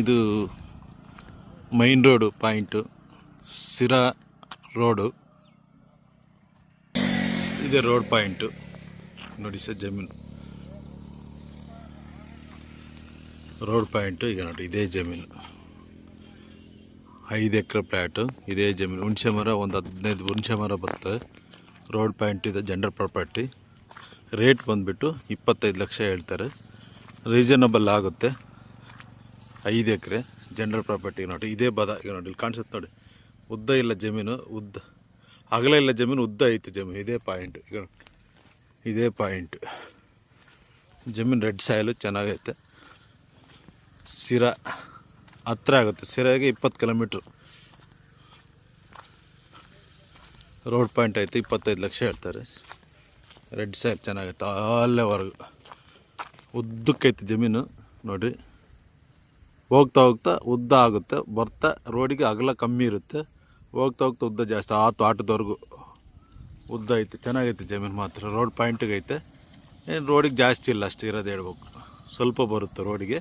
ಇದು main road point Sira road ಇದೆ road point ನೋಡಿ ಸರ್, ಜಮೀನು. ರೋಡ್ ಪಾಯಿಂಟು ಈಗ ನೋಡಿ, ಇದೇ ಜಮೀನು. ಐದು ಎಕರೆ ಪ್ಲ್ಯಾಟು ಇದೇ ಜಮೀನು. ಹುಣಸೆ ಮರ, ಒಂದು ಹದಿನೈದು ಹುಣಸೆ ಮರ ಬರ್ತದೆ ರೋಡ್ ಪಾಯಿಂಟ್ ಇದೆ ಜನರಲ್ ಪ್ರಾಪರ್ಟಿ ರೇಟ್ ಬಂದುಬಿಟ್ಟು ಇಪ್ಪತ್ತೈದು ಲಕ್ಷ ಹೇಳ್ತಾರೆ. ರೀಸನಬಲ್ ಆಗುತ್ತೆ. ಐದು ಎಕರೆ ಜನರಲ್ ಪ್ರಾಪರ್ಟಿ ನೋಡಿ ಇದೇ ಬದ ಈಗ ನೋಡಿ ಇಲ್ಲಿ ಕಾಣಿಸುತ್ತೆ ನೋಡಿ. ಉದ್ದ ಇಲ್ಲ ಜಮೀನು, ಉದ್ದ. ಅಗಲ ಇಲ್ಲ ಜಮೀನು, ಉದ್ದ ಐತೆ ಜಮೀನು, ಇದೇ ಪಾಯಿಂಟ್ ಈಗ ಇದೇ ಪಾಯಿಂಟ್ ಜಮೀನು ರೆಡ್ ಸಾಯಲು ಚೆನ್ನಾಗೈತೆ. ಸಿರಾ ಹತ್ರ ಆಗುತ್ತೆ ಸಿರಾಗೆ ಇಪ್ಪತ್ತು ಕಿಲೋಮೀಟ್ರ್ ರೋಡ್ ಪಾಯಿಂಟ್ ಐತೆ, ಇಪ್ಪತ್ತೈದು ಲಕ್ಷ ಹೇಳ್ತಾರೆ. ರೆಡ್ ಸಾಯಿಲ್ ಚೆನ್ನಾಗೈತೆ ಅಲ್ಲೇವರೆಗೂ ಉದ್ದಕ್ಕೈತೆ ಜಮೀನು, ನೋಡಿರಿ. ಹೋಗ್ತಾ ಹೋಗ್ತಾ ಉದ್ದ ಆಗುತ್ತೆ, ಬರ್ತಾ ರೋಡಿಗೆ ಅಗಲ ಕಮ್ಮಿ ಇರುತ್ತೆ. ಹೋಗ್ತಾ ಹೋಗ್ತಾ ಉದ್ದ ಜಾಸ್ತಿ ಆ ತೋಟದವರೆಗೂ ಉದ್ದ ಐತೆ, ಚೆನ್ನಾಗೈತೆ ಜಮೀನು ಮಾತ್ರ, ರೋಡ್ ಪಾಯಿಂಟಿಗೆ ಐತೆ ಏನು ರೋಡಿಗೆ ಜಾಸ್ತಿ ಇಲ್ಲ ಅಷ್ಟು, ಇರೋದು ಹೇಳ್ಬೇಕು. ಸ್ವಲ್ಪ ಬರುತ್ತೆ ರೋಡಿಗೆ.